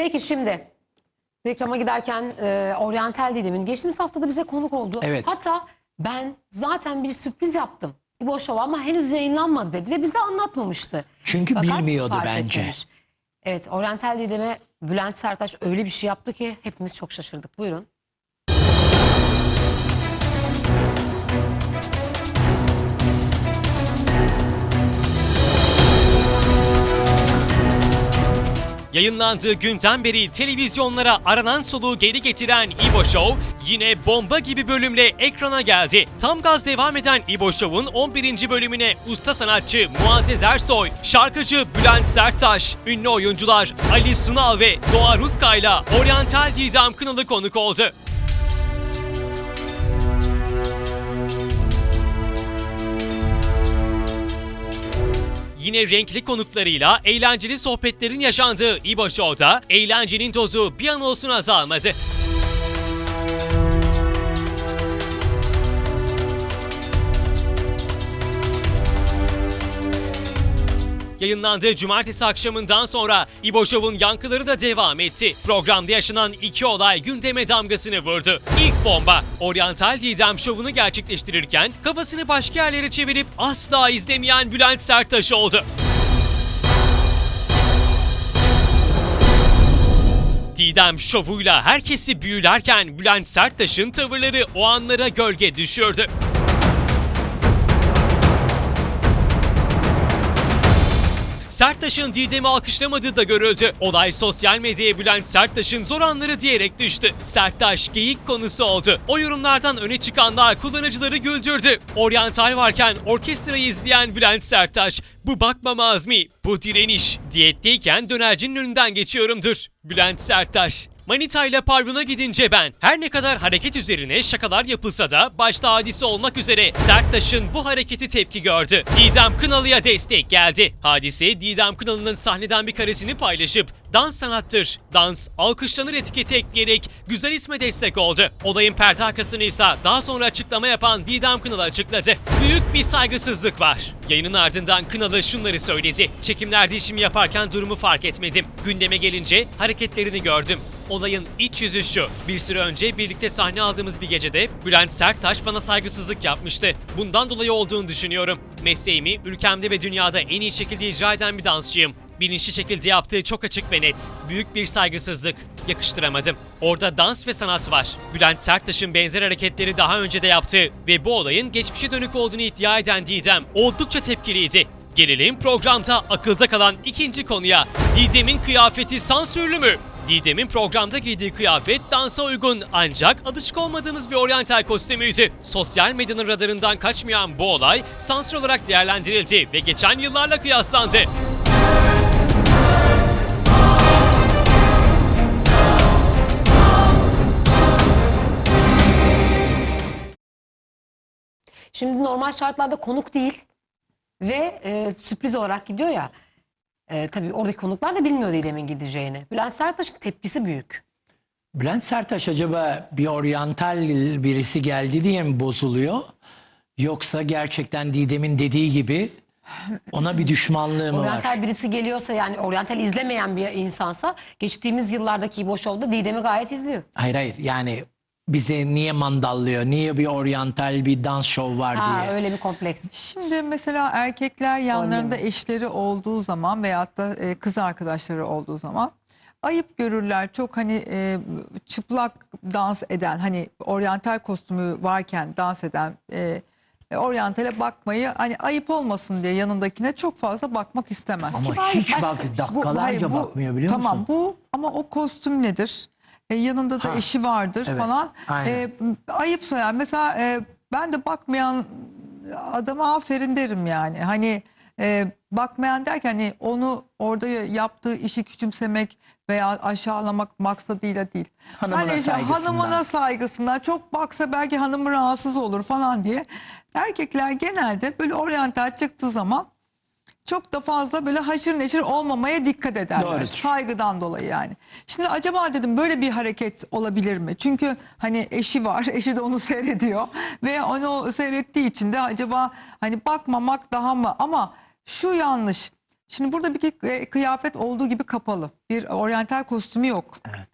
Peki şimdi reklama giderken e, Oriental Didem'in geçtiğimiz haftada bize konuk oldu. Evet. Hatta ben zaten bir sürpriz yaptım. İbo Show ama henüz yayınlanmadı dedi ve bize anlatmamıştı. Çünkü Fakat bilmiyordu fark bence. etmemiş. Evet Oriental Didem'e Bülent Sertaç öyle bir şey yaptı ki hepimiz çok şaşırdık. Buyurun. Yayınlandığı günden beri televizyonlara aranan soluğu geri getiren İbo Show yine bomba gibi bölümle ekrana geldi. Tam gaz devam eden İbo Show'un 11. bölümüne usta sanatçı Muazzez Ersoy, şarkıcı Bülent Serttaş, ünlü oyuncular Ali Sunal ve Doğa Rutka ile Oriental Didem Kınalı konuk oldu. Yine renkli konuklarıyla eğlenceli sohbetlerin yaşandığı İbo Show'da eğlencenin dozu bir an olsun azalmadı. Yayınlandığı cumartesi akşamından sonra İbo Show'un yankıları da devam etti. Programda yaşanan iki olay gündeme damgasını vurdu. İlk bomba, Oriental Didem şovunu gerçekleştirirken kafasını başka yerlere çevirip asla izlemeyen Bülent Serttaş oldu. Didem şovuyla herkesi büyülerken Bülent Serttaş'ın tavırları o anlara gölge düşürdü. Serttaş'ın Didem'i alkışlamadığı da görüldü. Olay sosyal medyaya Bülent Serttaş'ın zor anları diyerek düştü. Serttaş geyik konusu oldu. O yorumlardan öne çıkanlar kullanıcıları güldürdü. Oriental varken orkestrayı izleyen Bülent Serttaş, bu bakmama azmi, bu direniş. Diyetteyken dönercinin önünden geçiyorumdur. Bülent Serttaş. Manita ile pavyona gidince ben her ne kadar hareket üzerine şakalar yapılsa da başta hadise olmak üzere Serttaş'ın bu hareketi tepki gördü. Didem Kınalı'ya destek geldi. Hadise Didem Kınalı'nın sahneden bir karesini paylaşıp dans sanattır, dans alkışlanır etiketi ekleyerek güzel isme destek oldu. Olayın perde arkasını ise daha sonra açıklama yapan Didem Kınalı açıkladı. Büyük bir saygısızlık var. Yayının ardından Kınalı şunları söyledi. Çekimlerde işimi yaparken durumu fark etmedim. Gündeme gelince hareketlerini gördüm. Olayın iç yüzü şu. Bir süre önce birlikte sahne aldığımız bir gecede Bülent Serttaş bana saygısızlık yapmıştı. Bundan dolayı olduğunu düşünüyorum. Mesleğimi ülkemde ve dünyada en iyi şekilde icra eden bir dansçıyım. Bilinçli şekilde yaptığı çok açık ve net. Büyük bir saygısızlık. Yakıştıramadım. Orada dans ve sanat var. Bülent Serttaş'ın benzer hareketleri daha önce de yaptı ve bu olayın geçmişe dönük olduğunu iddia eden Didem oldukça tepkiliydi. Gelelim programda akılda kalan ikinci konuya. Didem'in kıyafeti sansürlü mü? Didem'in programda giydiği kıyafet dansa uygun ancak alışık olmadığımız bir oryantal kostümüydü. Sosyal medyanın radarından kaçmayan bu olay sansür olarak değerlendirildi ve geçen yıllarla kıyaslandı. Şimdi normal şartlarda konuk değil ve e, sürpriz olarak gidiyor ya. E, tabii oradaki konuklar da bilmiyor Didem'in gideceğini. Bülent Serttaş'ın tepkisi büyük. Bülent Sertaş acaba bir oryantal birisi geldi diye mi bozuluyor? Yoksa gerçekten Didem'in dediği gibi ona bir düşmanlığı mı var? Oriental birisi geliyorsa yani oryantal izlemeyen bir insansa geçtiğimiz yıllardaki İbo Show'da Didem'i gayet izliyor. Hayır hayır yani bize niye mandallıyor? Niye bir oryantal bir dans şov var Ha, diye? öyle bir kompleks. Şimdi mesela erkekler yanlarında eşleri olduğu zaman veyahut da e, kız arkadaşları olduğu zaman ayıp görürler. Çok hani e, çıplak dans eden hani oryantal kostümü varken dans eden e, e, oryantale bakmayı hani ayıp olmasın diye yanındakine çok fazla bakmak istemez. Ama hiç başka- bak Bu- dakikalarca hayır, bu- bakmıyor biliyor tamam, musun? bu ama o kostüm nedir? E, yanında da Ha, eşi vardır evet, falan. aynen. E, ayıp yani mesela e, ben de bakmayan adama aferin derim yani. Hani e, bakmayan derken hani onu orada yaptığı işi küçümsemek veya aşağılamak maksadıyla değil. Hanımına hani işte saygısından. hanımına saygısından çok baksa belki hanımı rahatsız olur falan diye. Erkekler genelde böyle oryantal çıktığı zaman çok da fazla böyle haşır neşir olmamaya dikkat ederler. Doğrudur. Saygıdan dolayı yani. Şimdi acaba dedim böyle bir hareket olabilir mi? Çünkü hani eşi var, eşi de onu seyrediyor ve onu seyrettiği için de acaba hani bakmamak daha mı? Ama şu yanlış. Şimdi burada bir e, kıyafet olduğu gibi kapalı. Bir oryantal kostümü yok. Evet.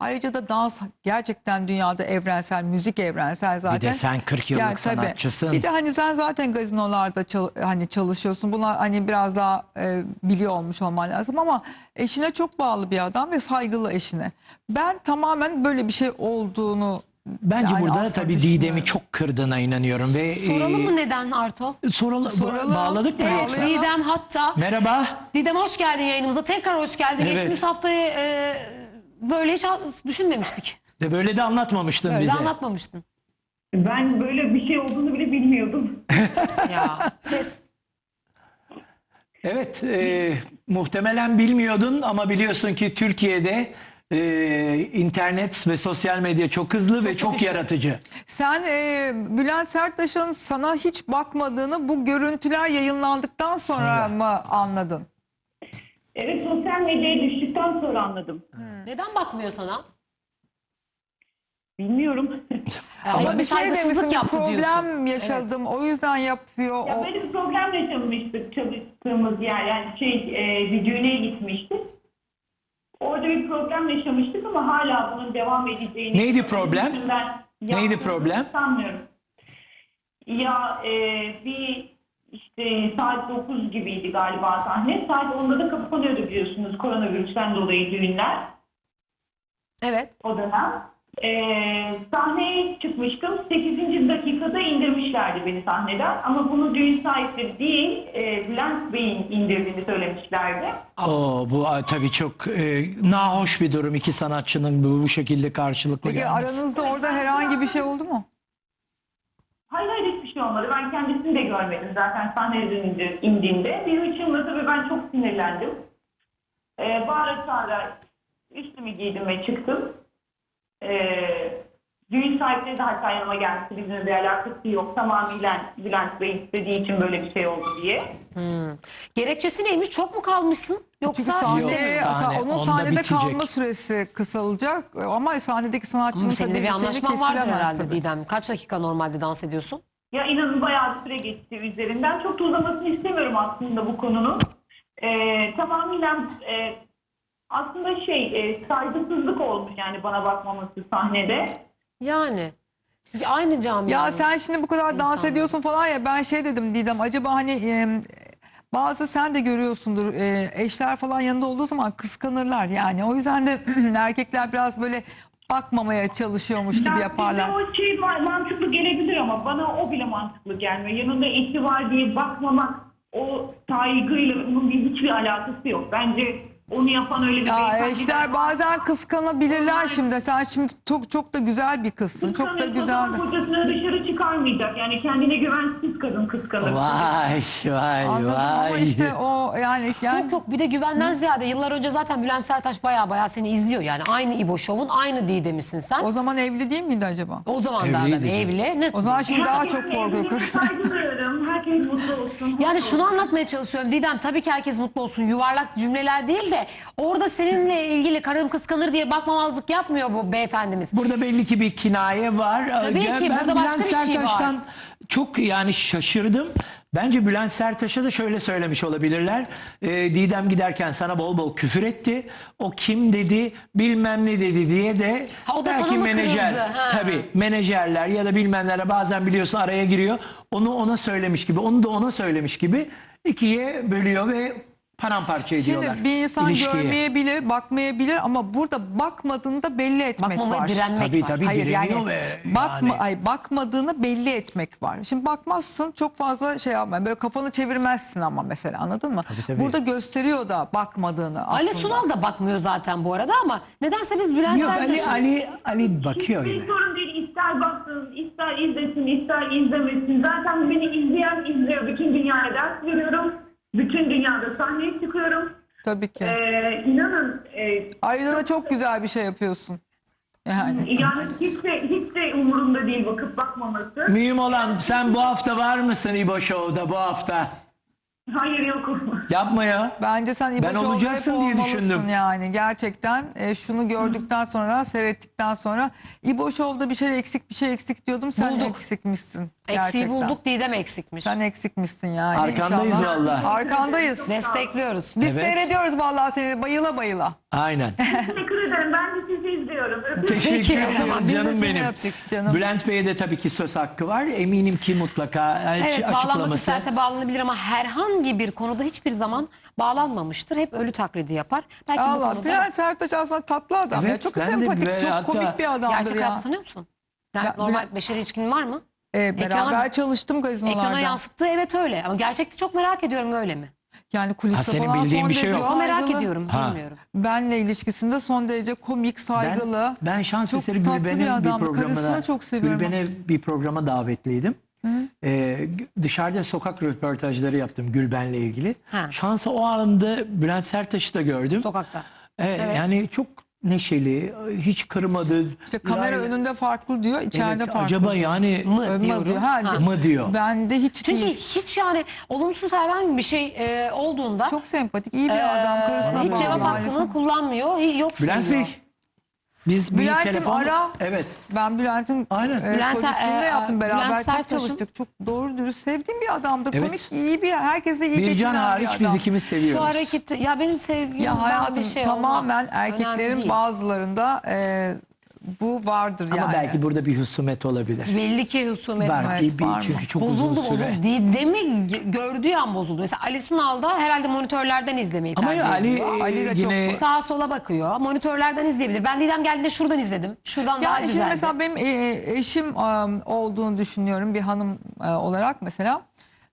Ayrıca da dans gerçekten dünyada evrensel, müzik evrensel zaten. Bir de sen 40 yıllık Yani tabii. sanatçısın. Bir de hani sen zaten gazinolarda çal- hani çalışıyorsun. Buna hani biraz daha e, biliyor olmuş olman lazım ama eşine çok bağlı bir adam ve saygılı eşine. Ben tamamen böyle bir şey olduğunu Bence yani burada tabii. Didem'i çok kırdığına inanıyorum ve Soralım e, mı neden Arto? sorala- Soralım. bağladık mı Evet, yoksa? Didem hatta. Merhaba. Didem hoş geldin yayınımıza. Tekrar hoş geldin. Evet. Geçtiğimiz haftayı e, böyle hiç düşünmemiştik. Ve böyle de anlatmamıştın Böyle bize. anlatmamıştın. Ben böyle bir şey olduğunu bile bilmiyordum. Ya ses. Evet, e, muhtemelen bilmiyordun ama biliyorsun ki Türkiye'de e, internet ve sosyal medya çok hızlı ve çok güçlü. yaratıcı. Sen e, Bülent Serttaş'ın sana hiç bakmadığını bu görüntüler yayınlandıktan sonra, Sonra. mı anladın? Evet sosyal medyaya düştükten sonra anladım. Neden bakmıyor sana? Bilmiyorum. E, hayır, bir şey demişsin, saygısızlık bir yaptı problem diyorsun. yaşadım o yüzden yapıyor. ya O, böyle bir problem yaşamıştık çalıştığımız yer. Yani şey e, bir düğüne gitmiştik. Orada bir problem yaşamıştık ama hala bunun devam edeceğini... Neydi problem? Üstünden Neydi problem? Sanmıyorum. Ya e, bir işte saat 9 gibiydi galiba sahne. Saat 10'da da kapanıyordu biliyorsunuz koronavirüsten dolayı düğünler. Evet. o dönem. Ee, sahneye çıkmıştım. 8. dakikada indirmişlerdi beni sahneden. Ama bunu düğün sahipleri değil, e, Bülent Bey'in indirdiğini söylemişlerdi. O bu a, tabii çok e, nahoş bir durum iki sanatçının bu, bu şekilde karşılıklı Peki gelmesi. aranızda orada herhangi bir şey oldu mu? Hayır hayır hiçbir şey olmadı. Ben kendisini de görmedim zaten sahneden indi- indiğinde. Bir hırçınladı ve ben çok sinirlendim. Ee, bağıra çağıra üstümü giydim ve çıktım. Sahipleri de hatta yanıma gelmişti. Bizimle bir alakası yok. Tamamıyla Bülent Bey istediği için böyle bir şey oldu diye. Gerekçesi neymiş? Çok mu kalmışsın? Çünkü Yoksa sahne, Yok, sahne, onun onda sahnede bitecek. kalma süresi kısalacak ama sahnedeki sanatçının Ama senin tabii bir anlaşman vardır herhalde tabii. Didem. Kaç dakika normalde dans ediyorsun? Ya inanın bayağı bir süre geçti üzerinden. Çok da uzamasını istemiyorum aslında bu konunun. Ee, tamamen e, aslında şey e, saygısızlık olmuş yani bana bakmaması sahnede. Yani. Aynı cami. Ya sen şimdi bu kadar dans İnsanlar. ediyorsun falan ya ben şey dedim Didem acaba hani e, bazı sen de görüyorsundur e, eşler falan yanında olduğu zaman kıskanırlar yani o yüzden de erkekler biraz böyle bakmamaya çalışıyormuş gibi Yani yaparlar. size o şey ma- mantıklı gelebilir ama bana o bile mantıklı gelmiyor. Yanında eşi var diye bakmamak o saygıyla bunun bir hiçbir alakası yok. Bence onu yapan öyle bir Ya beyefendi eşler de- bazen kıskanabilirler şimdi. Sen şimdi çok çok da güzel bir kızsın. Çok da güzel. o zaman Kocasını dışarı çıkarmayacak. Yani kendine güvensiz kadın kıskanır. Vay vay Anladım vay. ama işte o yani yani Yok yok bir de güvenden ziyade yıllar önce zaten Bülent Sertaş baya baya seni izliyor yani. Aynı İbo Şov'un aynı Didem'isin sen. o O, zaman evli değil miydi acaba? zaman da Evliydi adam canım. evli. Ne? O zaman şimdi daha çok korkuyor evliliğine kız. Herkes mutlu olsun. Yani şunu anlatmaya çalışıyorum Didem tabii ki herkes mutlu olsun yuvarlak cümleler değil de orada seninle ilgili karım kıskanır diye bakmamazlık yapmıyor bu beyefendimiz. Burada belli ki bir kinaye var. Tabii Ya ki, ben burada başka Bülent bir şey Sertaş'tan var. çok yani şaşırdım. Bence Bülent Sertaş'a da şöyle söylemiş olabilirler. Ee, Didem giderken sana bol bol küfür etti. O kim dedi bilmem ne dedi diye de Ha, o da belki sana mı menajer kırıldı? Ha. tabii menajerler ya da bilmemlerle bazen biliyorsun araya giriyor. Onu ona söylemiş gibi onu da ona söylemiş gibi ikiye bölüyor ve paramparça ediyorlar. Şimdi bir insan ilişkiyi. görmeyebilir, bakmayabilir ama burada bakmadığını da belli etmek Bakmamaya var. direnmek Tabii var. tabii Hayır yani, direniyor ve bakma, yani- ay, bakmadığını belli etmek var. Şimdi bakmazsın çok fazla şey yapma. Böyle kafanı çevirmezsin ama mesela anladın mı? Tabii, tabii. Burada gösteriyor da bakmadığını aslında. Ali Sunal da bakmıyor zaten bu arada ama nedense biz Bülent Yok Ali Sertaş'ın... Ali Ali bakıyor Hiçbir yine. sorun değil. İster baksın, ister izlesin, ister izlemesin. Zaten beni izleyen izliyor. Bütün dünyaya ders veriyorum. Bütün dünyada sahneye çıkıyorum. Tabii ki. Ee, inanın e, Ayrıca da çok güzel bir şey yapıyorsun. Yani. yani hiç de, hiç de umurumda değil bakıp bakmaması. Mühim olan sen bu hafta var mısın İbo Show'da bu hafta? Hayır yok. Yapma ya. Bence sen İbo Ben olacaksın diye düşündüm. yani. Gerçekten e, şunu gördükten sonra, seyrettikten sonra İbo Show'da bir şey eksik bir şey eksik diyordum. Sen Bulduk. eksikmişsin. Eksiği gerçekten. bulduk Didem eksikmiş. Sen eksikmişsin yani. Arkandayız inşallah. valla. Arkandayız. Destekliyoruz. Biz Evet. seyrediyoruz vallahi seni bayıla bayıla. Aynen. Teşekkür ederim. Ben de sizi izliyorum. Öpüyorum. Teşekkür Peki, o biz de canım seni benim. öptük. Canım. Bülent Bey'e de tabii ki söz hakkı var. Eminim ki mutlaka e, Evet bağlanmak açıklaması. isterse bağlanabilir ama herhangi bir konuda hiçbir zaman bağlanmamıştır. Hep ölü taklidi yapar. Belki bu Allah konuda Bülent Sertaç aslında tatlı adam ya. Evet, Çok ben de sempatik, çok hatta komik bir adamdır gerçek ya. hayatta tanıyor musun? Yani Ya, normal Bülent- beşeri ilişkin var mı? Ee, beraber Ekrana- çalıştım gazinolarda. Ekrana yansıttığı evet öyle. Ama gerçekte çok merak ediyorum öyle mi? Yani kuliste Ha, senin falan bildiğin son bir şey derece yok. O merak saygılı. ediyorum. Ha. Bilmiyorum. Benle ilişkisinde son derece komik, saygılı. Ben, ben şans Çok eseri tatlı bir Gülben'e bir, adamdı. programına Karısını çok seviyorum. Gülben'e bir programa davetliydim. Ee, dışarıda sokak röportajları yaptım Gülben'le ilgili. Ha. Şansa o anda Bülent Sertaş'ı da gördüm. Sokakta. Evet, Evet. Yani çok neşeli, hiç kırmadı. İşte kamera Yani- önünde farklı diyor, içeride Evet, farklı. acaba yani Mı diyorum. diyor. Ha, Ha. mı diyor. Bende hiç Çünkü değil. hiç yani olumsuz herhangi bir şey e, olduğunda Çok sempatik, iyi bir e, adam. Karısına hiç bağlı cevap maalesef. hakkını kullanmıyor. hi- Yok Bülent sayıyor. Bey, biz bir Bülent'im telefon... ara. Evet. Ben Bülent'in Aynen. e, Bülent- solistliğini de e, yaptım beraber. Bülent çok Sertaş'ın- çalıştık. Çok doğru dürüst sevdiğim bir adamdır. Evet. Komik, iyi bir, herkesle iyi Bircan geçinen bir hariç adam. biz ikimiz seviyoruz. Şu hareketi ya benim sevgilim Ya hayatım bir şey tamamen olmaz. erkeklerin bazılarında e, bu vardır Ama yani. belki burada bir husumet olabilir. belli ki husumet Var, var. Evet, bir- var mı? çünkü çok bozuldu uzun süre. bozuldu. Didem'i ge- gördüğü an bozuldu. Mesela Ali Sunal da herhalde monitörlerden izlemeyi Ama tercih Ali ediyor. Ali de e, çok- yine Sağa sola bakıyor. Monitörlerden izleyebilir. Ben Didem geldiğinde şuradan izledim. Şuradan daha Yani şimdi güzeldi. mesela benim e, eşim e, olduğunu düşünüyorum bir hanım e, olarak mesela.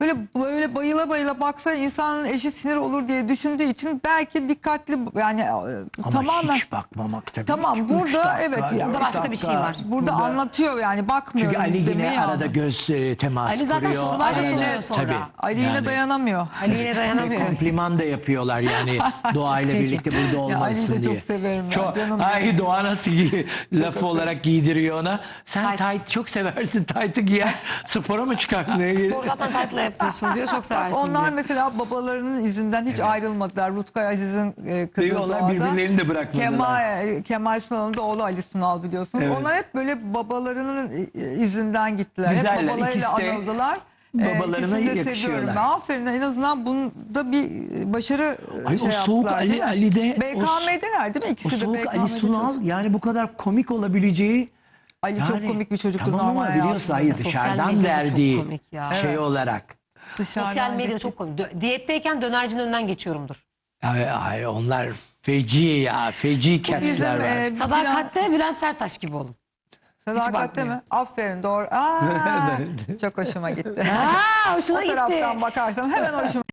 Böyle böyle bayıla bayıla baksa insanın eşi sinir olur diye düşündüğü için belki dikkatli yani e, ama tamamen hiç bakmamak tabii. Tamam, Üç burada dakika, evet, dört Burada başka bir şey var. burada, anlatıyor yani bakmıyorum Çünkü Ali yine arada göz e, teması Ali zaten kuruyor. sorular Arada- yazıyor sonra. Tabii. Ali yine Yani- dayanamıyor. Ali yine dayanamıyor. kompliman da yapıyorlar yani doğayla Peki. birlikte burada Ali'yi olmalısın çok diye. severim ben, Çok, canım ay doğa nasıl giy- lafı olarak giydiriyor ona. Sen Tayt. tayt çok seversin taytı giyer. Spora mı çıkartın? Spor zaten taytla yapıyorsun diyor. Çok seversin Onlar diyor. mesela babalarının izinden hiç ayrılmadılar. Rutkay Aziz'in e, kızı Diyorlar, Doğa'da. birbirlerini de bırakmadılar. Kemal, Kemal Sunal'ın da oğlu Ali Sunal biliyorsunuz. Evet. Onlar hep böyle babalarının e, izinden gittiler. Güzeller, Hep babalarıyla ikisi de anıldılar. babalarına ikisini de yakışıyorlar. seviyorum ben. Aferin en azından bunda bir başarı e, Ay, şey o soğuk yaptılar. Ali- değil mi? Ali'de o- BKM'deler değil mi? O İkisi de soğuk BKM'de Ali Sunal çalışıyor. yani bu kadar komik olabileceği Ali çok yani- komik bir çocuktur tamam normal ama biliyorsun hayatında. hayır Sosyal dışarıdan medyada çok verdiği komik ya. şey Evet. olarak. Dışarıdan Sosyal medyada çok komik. Dö- Diyetteyken dönercinin önünden geçiyorumdur. Ay, ay, onlar feci ya feci Bizim, var. e, Sadakatte Bülent Sertaş gibi olun. Sadakatte bakmıyor. mi? Aferin doğru. Aa, çok hoşuma gitti. Aa, hoşuna o gitti. taraftan bakarsam hemen hoşuma